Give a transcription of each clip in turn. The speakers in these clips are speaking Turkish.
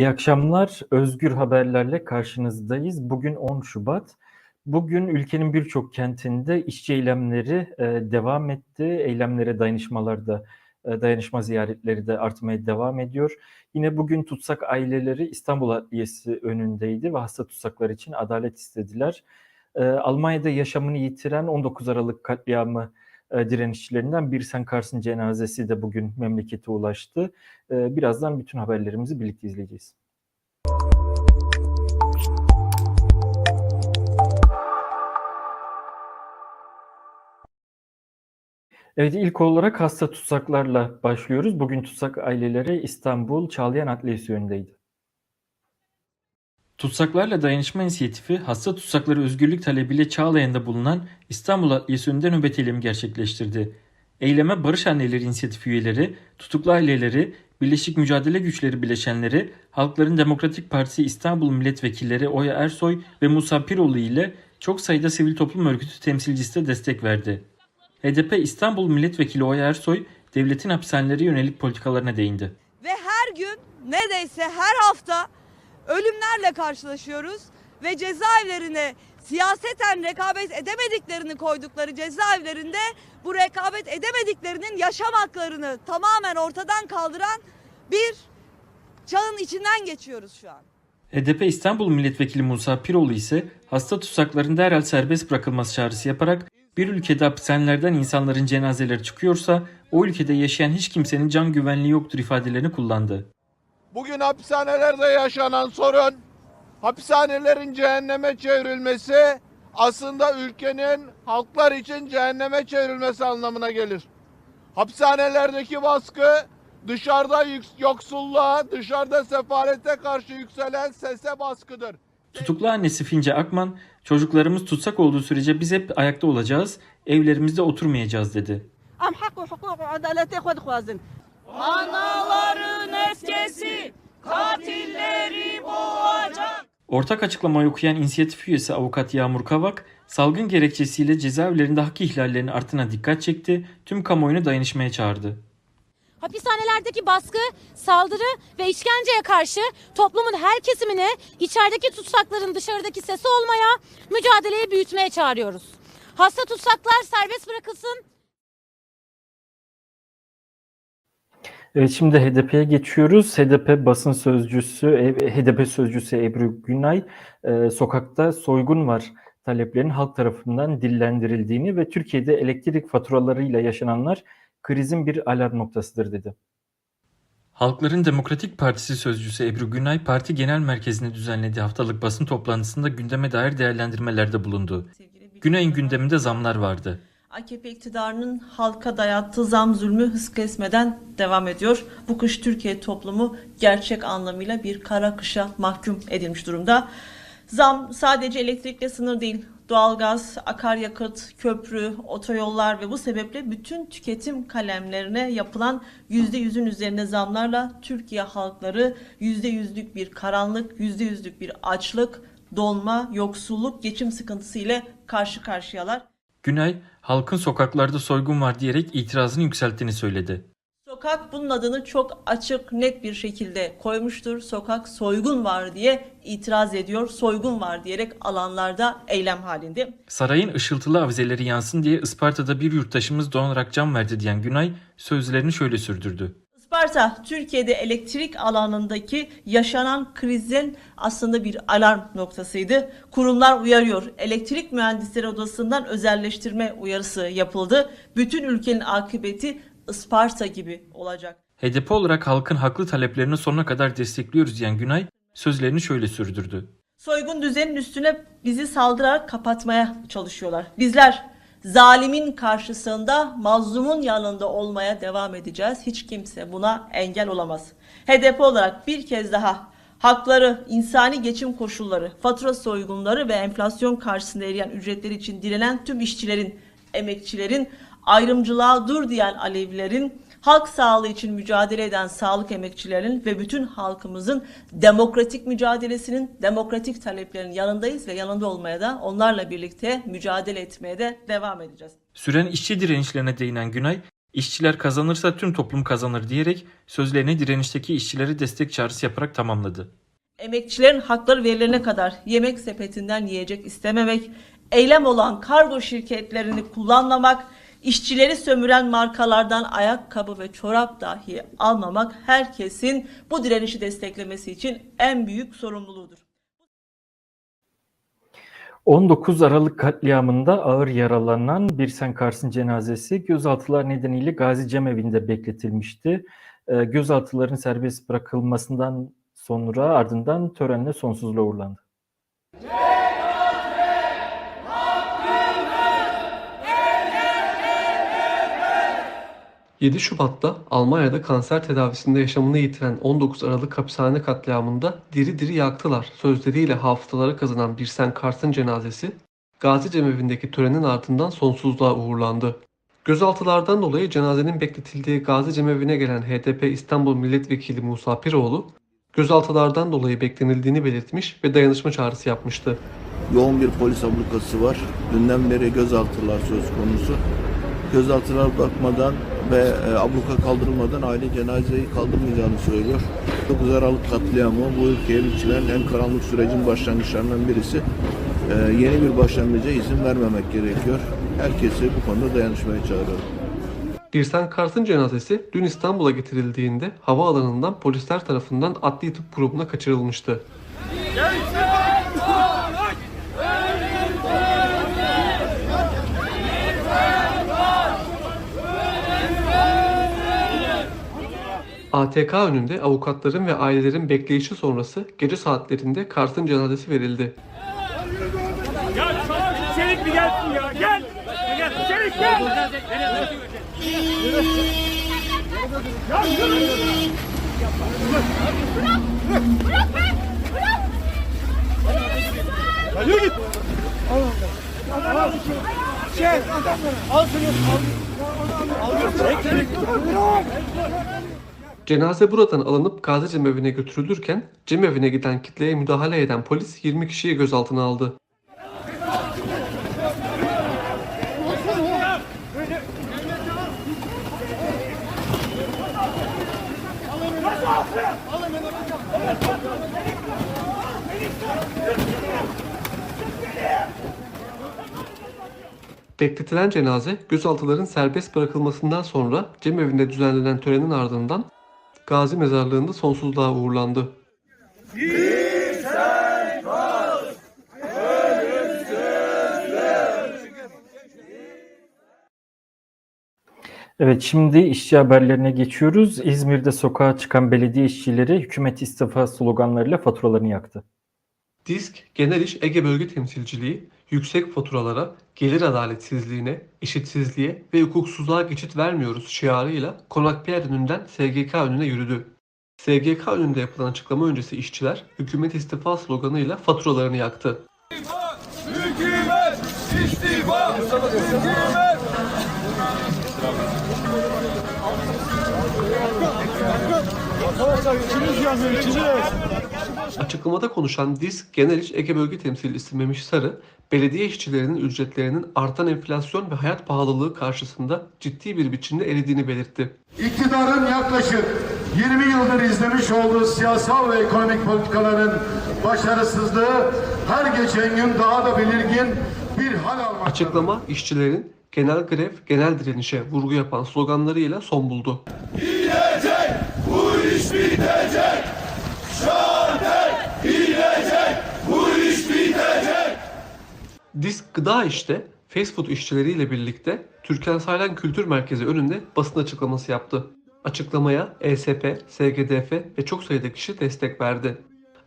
İyi akşamlar. Özgür haberlerle karşınızdayız. Bugün 10 Şubat. Bugün ülkenin birçok kentinde işçi eylemleri e, devam etti. Eylemlere dayanışmalarda, e, dayanışma ziyaretleri de artmaya devam ediyor. Yine bugün tutsak aileleri İstanbul Adliyesi önündeydi ve hasta tutsaklar için adalet istediler. E, Almanya'da yaşamını yitiren 19 Aralık katliamı e, direnişçilerinden Birsen Kars'ın cenazesi de bugün memlekete ulaştı. E, birazdan bütün haberlerimizi birlikte izleyeceğiz. Evet ilk olarak hasta tutsaklarla başlıyoruz. Bugün tutsak aileleri İstanbul Çağlayan Adliyesi önündeydi. Tutsaklarla Dayanışma İnisiyatifi hasta tutsakları özgürlük talebiyle Çağlayan'da bulunan İstanbul Adliyesi önünde nöbet eylemi gerçekleştirdi. Eyleme Barış Anneleri İnisiyatifi üyeleri, tutuklu aileleri, Birleşik Mücadele Güçleri bileşenleri, Halkların Demokratik Partisi İstanbul Milletvekilleri Oya Ersoy ve Musa Piroğlu ile çok sayıda sivil toplum örgütü temsilcisi de destek verdi. HDP İstanbul Milletvekili Oya Ersoy, devletin hapishanelere yönelik politikalarına değindi. ve her gün neredeyse her hafta ölümlerle karşılaşıyoruz ve cezaevlerine siyaseten rekabet edemediklerini koydukları cezaevlerinde bu rekabet edemediklerinin yaşam haklarını tamamen ortadan kaldıran bir çağın içinden geçiyoruz şu an. HDP İstanbul Milletvekili Musa Piroğlu ise hasta tutsakların derhal serbest bırakılması çağrısı yaparak bir ülkede hapishanelerden insanların cenazeleri çıkıyorsa o ülkede yaşayan hiç kimsenin can güvenliği yoktur ifadelerini kullandı. Bugün hapishanelerde yaşanan sorun, hapishanelerin cehenneme çevrilmesi aslında ülkenin halklar için cehenneme çevrilmesi anlamına gelir. Hapishanelerdeki baskı dışarıda yoksulluğa, dışarıda sefalete karşı yükselen sese baskıdır. Tutuklu annesi Fince Akman, çocuklarımız tutsak olduğu sürece biz hep ayakta olacağız, evlerimizde oturmayacağız dedi. Am hakku hukuk adaleti kod. Anaların öfkesi katilleri boğacak. Ortak açıklamayı okuyan inisiyatif üyesi avukat Yağmur Kavak, salgın gerekçesiyle cezaevlerinde hak ihlallerinin artına dikkat çekti, tüm kamuoyunu dayanışmaya çağırdı. Hapishanelerdeki baskı, saldırı ve işkenceye karşı toplumun her kesimini içerideki tutsakların dışarıdaki sesi olmaya, mücadeleyi büyütmeye çağırıyoruz. Hasta tutsaklar serbest bırakılsın, Evet şimdi HDP'ye geçiyoruz. HDP basın sözcüsü, e, HDP sözcüsü Ebru Günay, e, sokakta soygun var taleplerinin halk tarafından dillendirildiğini ve Türkiye'de elektrik faturalarıyla yaşananlar krizin bir alarm noktasıdır dedi. Halkların Demokratik Partisi sözcüsü Ebru Günay, parti genel merkezinde düzenlediği haftalık basın toplantısında gündeme dair değerlendirmelerde bulundu. Günay'ın gündeminde zamlar vardı. AKP iktidarının halka dayattığı zam zulmü hız kesmeden devam ediyor. Bu kış Türkiye toplumu gerçek anlamıyla bir kara kışa mahkum edilmiş durumda. Zam sadece elektrikle sınır değil. Doğalgaz, akaryakıt, köprü, otoyollar ve bu sebeple bütün tüketim kalemlerine yapılan %100'ün üzerine zamlarla Türkiye halkları %100'lük bir karanlık, %100'lük bir açlık, donma, yoksulluk, geçim sıkıntısı ile karşı karşıyalar. Günay, halkın sokaklarda soygun var diyerek itirazını yükselttiğini söyledi. Sokak bunun adını çok açık, net bir şekilde koymuştur. Sokak soygun var diye itiraz ediyor. Soygun var diyerek alanlarda eylem halinde. Sarayın ışıltılı avizeleri yansın diye Isparta'da bir yurttaşımız donarak can verdi diyen Günay sözlerini şöyle sürdürdü. Isparta, Türkiye'de elektrik alanındaki yaşanan krizin aslında bir alarm noktasıydı. Kurumlar uyarıyor. Elektrik Mühendisleri Odası'ndan özelleştirme uyarısı yapıldı. Bütün ülkenin akıbeti Isparta gibi olacak. HDP olarak halkın haklı taleplerini sonuna kadar destekliyoruz diyen Günay sözlerini şöyle sürdürdü. Soygun düzenin üstüne bizi saldırarak kapatmaya çalışıyorlar. Bizler zalimin karşısında mazlumun yanında olmaya devam edeceğiz. Hiç kimse buna engel olamaz. HDP olarak bir kez daha hakları, insani geçim koşulları, fatura soygunları ve enflasyon karşısında eriyen ücretler için direnen tüm işçilerin, emekçilerin, ayrımcılığa dur diyen Alevilerin, halk sağlığı için mücadele eden sağlık emekçilerinin ve bütün halkımızın demokratik mücadelesinin, demokratik taleplerinin yanındayız ve yanında olmaya da onlarla birlikte mücadele etmeye de devam edeceğiz. Süren işçi direnişlerine değinen Günay, İşçiler kazanırsa tüm toplum kazanır diyerek sözlerini direnişteki işçilere destek çağrısı yaparak tamamladı. Emekçilerin hakları verilene kadar yemek sepetinden yiyecek istememek, eylem olan kargo şirketlerini kullanmamak, işçileri sömüren markalardan ayakkabı ve çorap dahi almamak herkesin bu direnişi desteklemesi için en büyük sorumluluğudur. 19 Aralık katliamında ağır yaralanan Birsen Kars'ın cenazesi gözaltılar nedeniyle Gazi Cemevi'nde bekletilmişti. Ee, Gözaltıların serbest bırakılmasından sonra ardından törenle sonsuzluğa uğurlandı. ...7 Şubat'ta Almanya'da kanser tedavisinde yaşamını yitiren 19 Aralık hapishane katliamında diri diri yaktılar sözleriyle hafızalara kazanan Birsen Kars'ın cenazesi Gazi Cemevi'ndeki törenin ardından sonsuzluğa uğurlandı. Gözaltılardan dolayı cenazenin bekletildiği Gazi Cemevi'ne gelen HDP İstanbul Milletvekili Musa Piroğlu, gözaltılardan dolayı beklenildiğini belirtmiş ve dayanışma çağrısı yapmıştı. yoğun bir polis ablukası var. Dünden beri gözaltılar söz konusu. Gözaltılar bakmadan ve e, abluka kaldırılmadan aile cenazeyi kaldırmayacağını söylüyor. 9 Aralık katliamı bu ülkeye biçilen en karanlık sürecin başlangıçlarından birisi. E, yeni bir başlangıca izin vermemek gerekiyor. Herkesi bu konuda dayanışmaya çağırıyorum. Birsen Kars'ın cenazesi dün İstanbul'a getirildiğinde havaalanından polisler tarafından adli tıp kurumuna kaçırılmıştı. ATK önünde avukatların ve ailelerin bekleyişi sonrası gece saatlerinde Kars'ın cenazesi verildi. Ya çelik bir gelsin ya gel. Gel çelik gel. Ya yürü. Ya yürü git. Şey, al şunu. Al. Al. Çek çelik. Cenaze buradan alınıp Gazi Cemevi'ne götürülürken Cemevi'ne giden kitleye müdahale eden polis 20 kişiyi gözaltına aldı. Bekletilen cenaze gözaltıların serbest bırakılmasından sonra Cemevi'nde düzenlenen törenin ardından Gazi Mezarlığı'nda sonsuzluğa uğurlandı. Evet şimdi işçi haberlerine geçiyoruz. İzmir'de sokağa çıkan belediye işçileri hükümet istifa sloganlarıyla faturalarını yaktı. Disk, Genel İş Ege Bölge Temsilciliği, yüksek faturalara, gelir adaletsizliğine, eşitsizliğe ve hukuksuzluğa geçit vermiyoruz şiarıyla Konakpiyer önünden SGK önüne yürüdü. SGK önünde yapılan açıklama öncesi işçiler hükümet istifa sloganıyla faturalarını yaktı. Açıklamada konuşan Disk Genel İş Ege Bölge Temsilcisi Memiş Sarı, belediye işçilerinin ücretlerinin artan enflasyon ve hayat pahalılığı karşısında ciddi bir biçimde eridiğini belirtti. İktidarın yaklaşık 20 yıldır izlemiş olduğu siyasal ve ekonomik politikaların başarısızlığı her geçen gün daha da belirgin bir hal almaktadır. Açıklama işçilerin genel grev, genel direnişe vurgu yapan sloganlarıyla son buldu. Disk Gıda İş'te fast food işçileriyle birlikte Türkan Saylan Kültür Merkezi önünde basın açıklaması yaptı. Açıklamaya ESP, SGDF ve çok sayıda kişi destek verdi.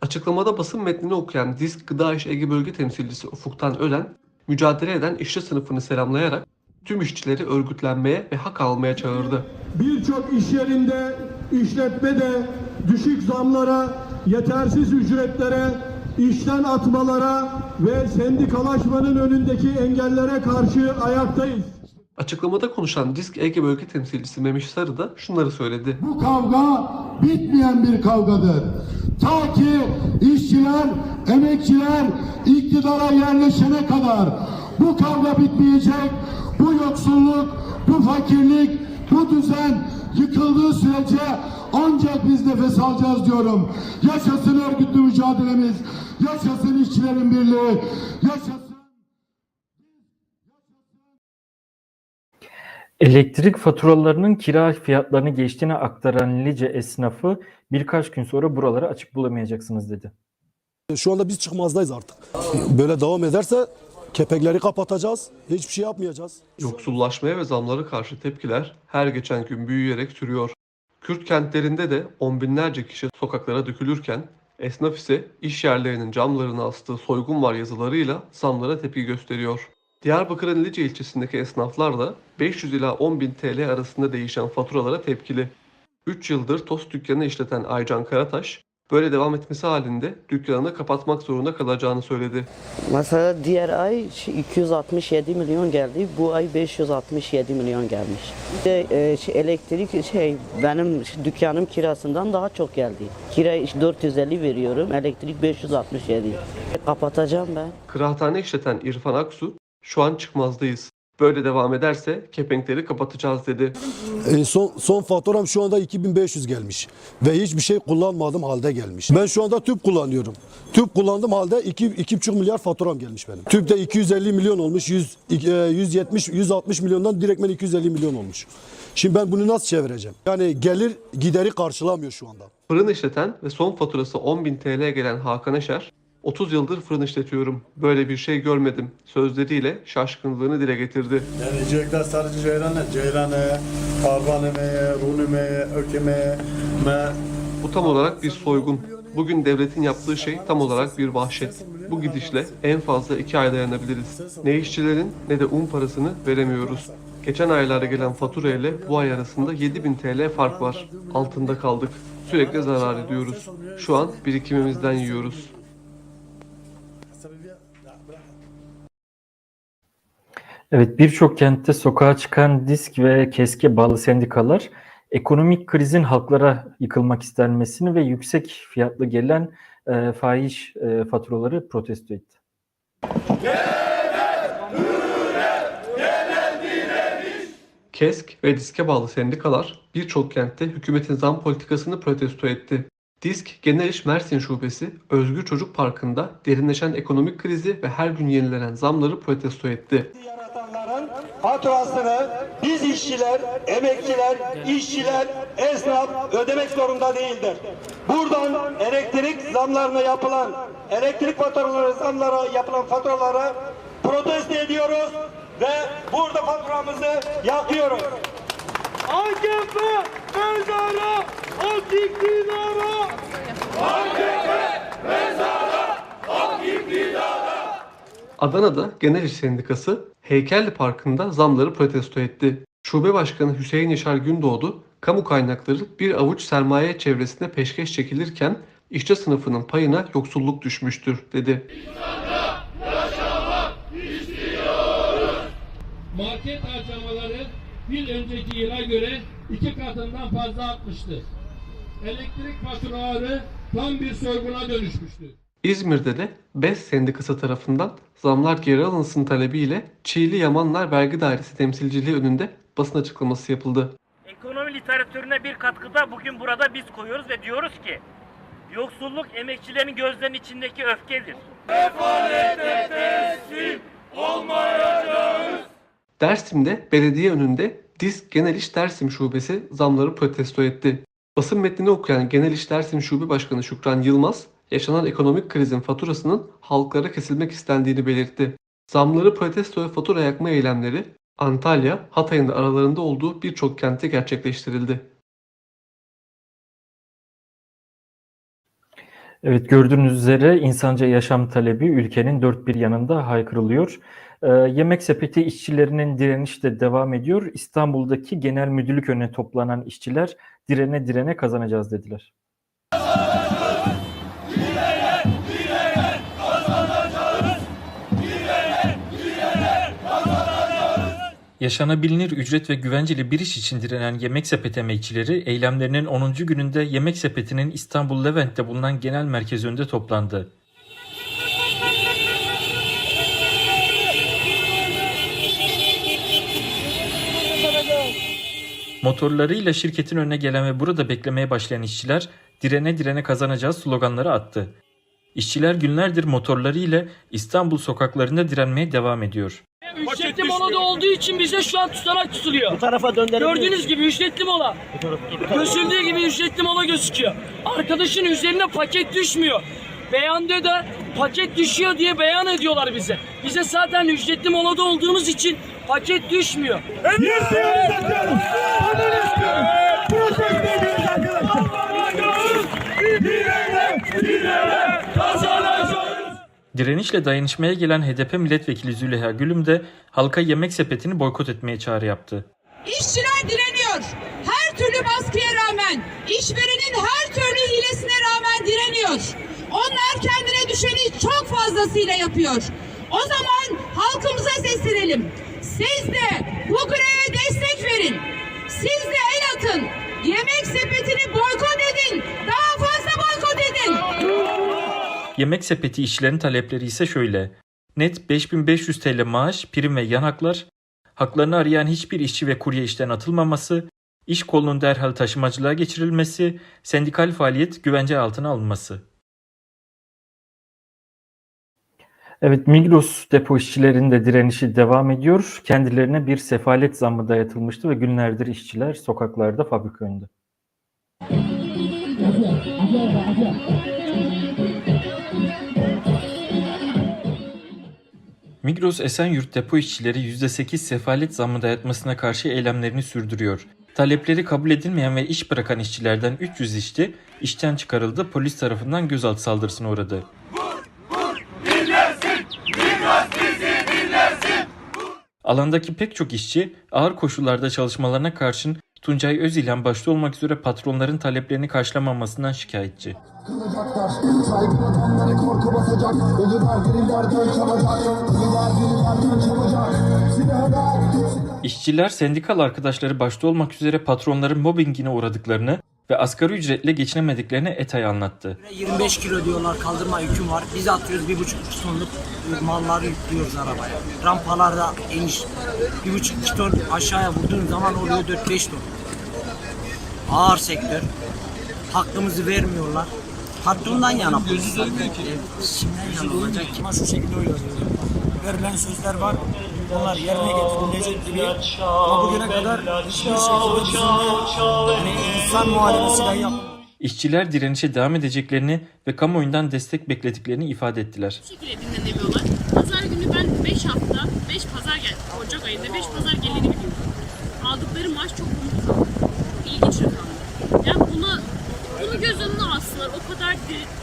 Açıklamada basın metnini okuyan Disk Gıda İş Ege Bölge Temsilcisi Ufuktan Ölen, mücadele eden işçi sınıfını selamlayarak tüm işçileri örgütlenmeye ve hak almaya çağırdı. Birçok iş yerinde, işletmede düşük zamlara, yetersiz ücretlere, işten atmalara ve sendikalaşmanın önündeki engellere karşı ayaktayız. Açıklamada konuşan Disk Ege Bölge Temsilcisi Memiş Sarı da şunları söyledi. Bu kavga bitmeyen bir kavgadır. Ta ki işçiler, emekçiler iktidara yerleşene kadar bu kavga bitmeyecek. Bu yoksulluk, bu fakirlik Bu düzen yıkıldığı sürece ancak biz nefes alacağız diyorum. Yaşasın örgütlü mücadelemiz, yaşasın işçilerin birliği, yaşasın... Elektrik faturalarının kira fiyatlarını geçtiğini aktaran Lice esnafı birkaç gün sonra buraları açık bulamayacaksınız dedi. Şu anda biz çıkmazdayız artık. Böyle devam ederse kepekleri kapatacağız. Hiçbir şey yapmayacağız. Yoksullaşmaya ve zamlara karşı tepkiler her geçen gün büyüyerek sürüyor. Kürt kentlerinde de on binlerce kişi sokaklara dökülürken esnaf ise iş yerlerinin camlarına astığı soygun var yazılarıyla zamlara tepki gösteriyor. Diyarbakır'ın Lice ilçesindeki esnaflar da 500 ila 10 bin TL arasında değişen faturalara tepkili. 3 yıldır tost dükkanı işleten Aycan Karataş, böyle devam etmesi halinde dükkanını kapatmak zorunda kalacağını söyledi. Mesela diğer ay şey, 267 milyon geldi. Bu ay 567 milyon gelmiş. Bir de e, şey, elektrik şey benim şey, dükkanım kirasından daha çok geldi. Kira iş 450 veriyorum. Elektrik 567. Kapatacağım ben. Kıraathane işleten İrfan Aksu, şu an çıkmazdayız. Böyle devam ederse kepenkleri kapatacağız dedi. E, son, son faturam şu anda 2500 gelmiş. Ve hiçbir şey kullanmadım halde gelmiş. Ben şu anda tüp kullanıyorum. Tüp kullandığım halde 2 2,5 milyar faturam gelmiş benim. Tüpte 250 milyon olmuş. 100, e, 170 160 milyondan direktmen 250 milyon olmuş. Şimdi ben bunu nasıl çevireceğim? Yani gelir gideri karşılamıyor şu anda. Fırın işleten ve son faturası 10.000 TL gelen Hakan Eşer, 30 yıldır fırın işletiyorum. Böyle bir şey görmedim. Sözleriyle şaşkınlığını dile getirdi. Yani yiyecekler sadece ceylanı, ceylanı, karbaneme, runime, ökeme, me, Bu tam olarak bir soygun. Bugün devletin yaptığı şey tam olarak bir vahşet. Bu gidişle en fazla 2 ay dayanabiliriz. Ne işçilerin ne de un parasını veremiyoruz. Geçen aylarda gelen fatura ile bu ay arasında 7000 TL fark var. Altında kaldık. Sürekli zarar ediyoruz. Şu an birikimimizden yiyoruz. Evet birçok kentte sokağa çıkan disk ve keske bağlı sendikalar ekonomik krizin halklara yıkılmak istenmesini ve yüksek fiyatlı gelen e, fahiş e, faturaları protesto etti. KESK ve DİSK'e bağlı sendikalar birçok kentte hükümetin zam politikasını protesto etti. DİSK Genel İş Mersin Şubesi Özgür Çocuk Parkı'nda derinleşen ekonomik krizi ve her gün yenilenen zamları protesto etti. Yaratanların faturasını biz işçiler, emekçiler, işçiler, esnaf ödemek zorunda değildir. Buradan elektrik zamlarına yapılan, elektrik faturaları zamlara yapılan faturaları protesto ediyoruz ve burada faturamızı yakıyoruz. AKP mezara, ak iktidara! Adana'da Genel İş Sendikası Heykelli Parkı'nda zamları protesto etti. Şube Başkanı Hüseyin Yaşar Gündoğdu, kamu kaynakları bir avuç sermaye çevresine peşkeş çekilirken işçi sınıfının payına yoksulluk düşmüştür dedi. Market harcamaları bir önceki yıla göre iki katından fazla artmıştı. Elektrik faturaları tam bir soyguna dönüşmüştü. İzmir'de de BES Sendikası tarafından zamlar geri alınsın talebiyle Çiğli Yamanlar Vergi Dairesi temsilciliği önünde basın açıklaması yapıldı. Ekonomi literatürüne bir katkıda bugün burada biz koyuyoruz ve diyoruz ki yoksulluk emekçilerin gözlerinin içindeki öfkedir. Dersim'de belediye önünde DİSK Genel İş Dersim Şubesi zamları protesto etti. Basın metnini okuyan Genel İş Dersim Şube Başkanı Şükran Yılmaz, yaşanan ekonomik krizin faturasının halklara kesilmek istendiğini belirtti. Zamları protesto ve fatura yakma eylemleri Antalya, Hatay'ın da aralarında olduğu birçok kentte gerçekleştirildi. Evet gördüğünüz üzere insanca yaşam talebi ülkenin dört bir yanında haykırılıyor. Ee, yemek sepeti işçilerinin direnişi de devam ediyor. İstanbul'daki genel müdürlük önüne toplanan işçiler direne direne kazanacağız dediler. Yaşanabilir ücret ve güvenceli bir iş için direnen Yemek Sepeti emekçileri eylemlerinin 10. gününde Yemek Sepeti'nin İstanbul Levent'te bulunan genel merkez önünde toplandı. Motorlarıyla şirketin önüne gelen ve burada beklemeye başlayan işçiler direne direne kazanacağız sloganları attı. İşçiler günlerdir motorlarıyla İstanbul sokaklarında direnmeye devam ediyor. Ücretli molada olduğu için bize şu an tutanak tutuluyor. Bu tarafa Gördüğünüz gibi ücretli mola. Gözüldüğü gibi ücretli mola gözüküyor. Arkadaşın üzerine paket düşmüyor. Beyanda da paket düşüyor diye beyan ediyorlar bize. Bize zaten ücretli molada olduğumuz için paket düşmüyor. Direnişle dayanışmaya gelen HDP milletvekili Züleyha Gülüm de halka yemek sepetini boykot etmeye çağrı yaptı. İşçiler direniyor. Her türlü baskıya rağmen, işverenin her türlü hilesine rağmen direniyor. Onlar kendine düşeni çok fazlasıyla yapıyor. O zaman halkımıza seslenelim. Siz de bu greve destek verin. Siz de el atın. Yemek sepetini boykot edin. Daha fazla boykot edin. Yemek sepeti işçilerin talepleri ise şöyle. Net 5500 TL maaş, prim ve yan haklar, haklarını arayan hiçbir işçi ve kurye işten atılmaması, iş kolunun derhal taşımacılığa geçirilmesi, sendikal faaliyet güvence altına alınması. Evet Migros depo işçilerinin de direnişi devam ediyor. Kendilerine bir sefalet zammı dayatılmıştı ve günlerdir işçiler sokaklarda fabrika önünde. Migros Esenyurt depo işçileri %8 sefalet zammı dayatmasına karşı eylemlerini sürdürüyor. Talepleri kabul edilmeyen ve iş bırakan işçilerden 300 işçi işten çıkarıldı, polis tarafından gözaltı saldırısına uğradı. Alandaki pek çok işçi ağır koşullarda çalışmalarına karşın Tuncay Özilhan başta olmak üzere patronların taleplerini karşılamamasından şikayetçi. Kılacaklar, saygıdan onları korku basacak. Ölüler dirilerden çalacak. Ölüler dirilerden çalacak. Silahlar, İşçiler sendikal arkadaşları başta olmak üzere patronların mobbingine uğradıklarını ve asgari ücretle geçinemediklerini ETA'ya anlattı. 25 kilo diyorlar kaldırma yüküm var. Biz atıyoruz 1,5 tonluk malları yüklüyoruz arabaya. Rampalarda iniş 1,5 ton aşağıya vurduğun zaman oluyor 4-5 ton. Ağır sektör. Hakkımızı vermiyorlar. Patrondan yana polis. Kimden yana olacak? Kime şu şekilde oy yazıyor. Verilen sözler var. Onlar yerine getirilecek gibi. Ama bugüne kadar hiçbir şekilde bizimle hani insan muharebesiyle yapılmadı. İşçiler direnişe devam edeceklerini ve kamuoyundan destek beklediklerini ifade ettiler. Bu şekilde dinlenemiyorlar. Pazar günü ben 5 hafta, 5 pazar gel, Ocak ayında 5 pazar geliri biliyorum. Aldıkları maaş çok komik. İlginç rakamlar. Yani buna, bunu göz önüne alsınlar. O kadar diri, o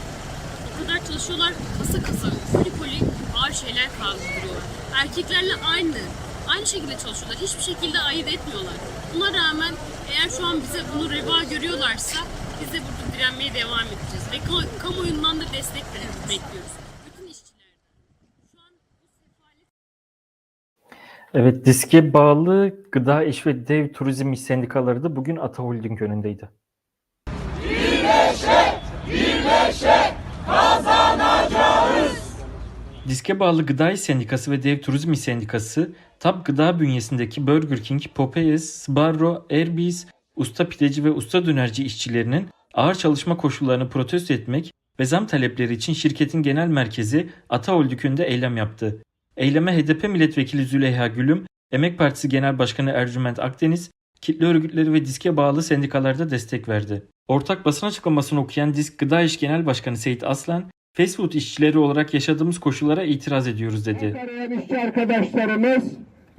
kadar çalışıyorlar. Kasa kasa, koli koli ağır şeyler kaldırıyorlar. Erkeklerle aynı. Aynı şekilde çalışıyorlar. Hiçbir şekilde ayırt etmiyorlar. Buna rağmen eğer şu an bize bunu reva görüyorlarsa biz de burada direnmeye devam edeceğiz. Ve ka- kamuoyundan da destek bekliyoruz. Evet diske bağlı Gıda İş ve Dev Turizm Sendikaları da bugün Ata Holding önündeydi. Diske bağlı Gıda Sendikası ve Dev Turizm Sendikası, TAP Gıda bünyesindeki Burger King, Popeyes, Sbarro, Airbees, usta pideci ve usta dönerci işçilerinin ağır çalışma koşullarını protesto etmek ve zam talepleri için şirketin genel merkezi Ata Holding'ünde eylem yaptı. Eyleme HDP milletvekili Züleyha Gülüm, Emek Partisi Genel Başkanı Ercüment Akdeniz, kitle örgütleri ve diske bağlı sendikalarda destek verdi. Ortak basın açıklamasını okuyan Disk Gıda İş Genel Başkanı Seyit Aslan, fast food işçileri olarak yaşadığımız koşullara itiraz ediyoruz dedi. arayan işçi arkadaşlarımız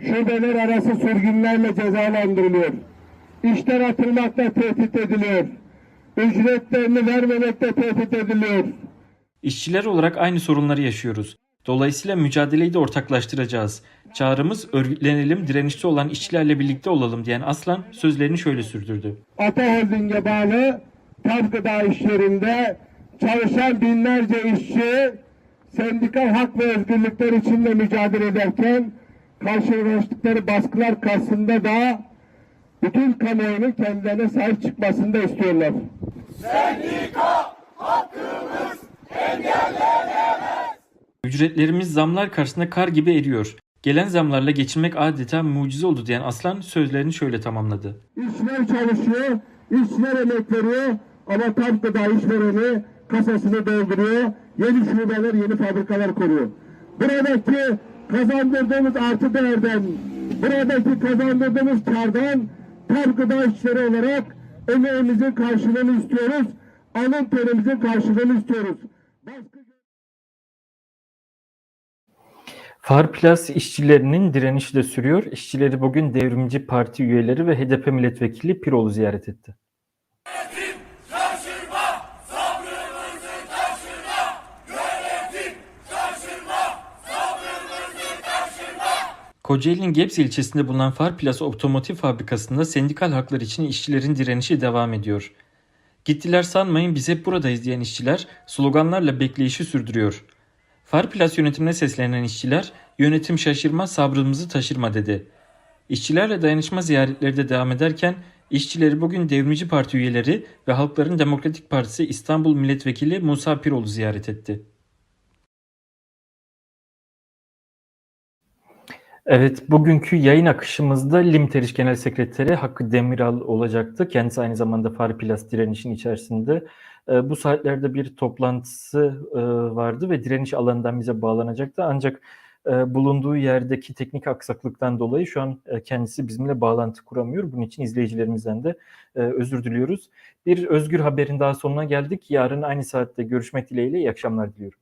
şubeler arası sürgünlerle cezalandırılıyor. İşten atılmakla tehdit ediliyor. Ücretlerini vermemekle tehdit ediliyor. İşçiler olarak aynı sorunları yaşıyoruz. Dolayısıyla mücadeleyi de ortaklaştıracağız. Çağrımız örgütlenelim, direnişte olan işçilerle birlikte olalım diyen Aslan sözlerini şöyle sürdürdü. Ata Holding'e bağlı tam gıda işlerinde çalışan binlerce işçi sendikal hak ve özgürlükler için de mücadele ederken karşılaştıkları baskılar karşısında da bütün kamuoyunun kendilerine sahip çıkmasını da istiyorlar. Ücretlerimiz zamlar karşısında kar gibi eriyor. Gelen zamlarla geçinmek adeta mucize oldu diyen Aslan sözlerini şöyle tamamladı. İşçiler çalışıyor, işçiler emek veriyor ama tam gıda işvereni kasasını dolduruyor. Yeni şubeler, yeni fabrikalar kuruyor. Buradaki kazandırdığımız artı değerden, buradaki kazandırdığımız kardan tam gıda işçileri olarak emeğimizin karşılığını istiyoruz. Alın terimizin karşılığını istiyoruz. Baskı Farplas işçilerinin direnişi de sürüyor. İşçileri bugün Devrimci Parti üyeleri ve HDP milletvekili Pirol'u ziyaret etti. Kocaeli'nin Gebze ilçesinde bulunan Farplas Otomotiv Fabrikası'nda sendikal haklar için işçilerin direnişi devam ediyor. Gittiler sanmayın biz hep buradayız diyen işçiler sloganlarla bekleyişi sürdürüyor. Farplas yönetimine seslenen işçiler yönetim şaşırma sabrımızı taşırma dedi. İşçilerle dayanışma ziyaretleri de devam ederken işçileri bugün Devrimci Parti üyeleri ve Halkların Demokratik Partisi İstanbul Milletvekili Musa Piroğlu ziyaret etti. Evet, bugünkü yayın akışımızda Limteriş Genel Sekreteri Hakkı Demiral olacaktı. Kendisi aynı zamanda Farplas direnişin içerisinde. E, bu saatlerde bir toplantısı e, vardı ve direniş alanından bize bağlanacaktı. Ancak e, bulunduğu yerdeki teknik aksaklıktan dolayı şu an e, kendisi bizimle bağlantı kuramıyor. Bunun için izleyicilerimizden de e, özür diliyoruz. Bir Özgür Haber'in daha sonuna geldik. Yarın aynı saatte görüşmek dileğiyle iyi akşamlar diliyorum.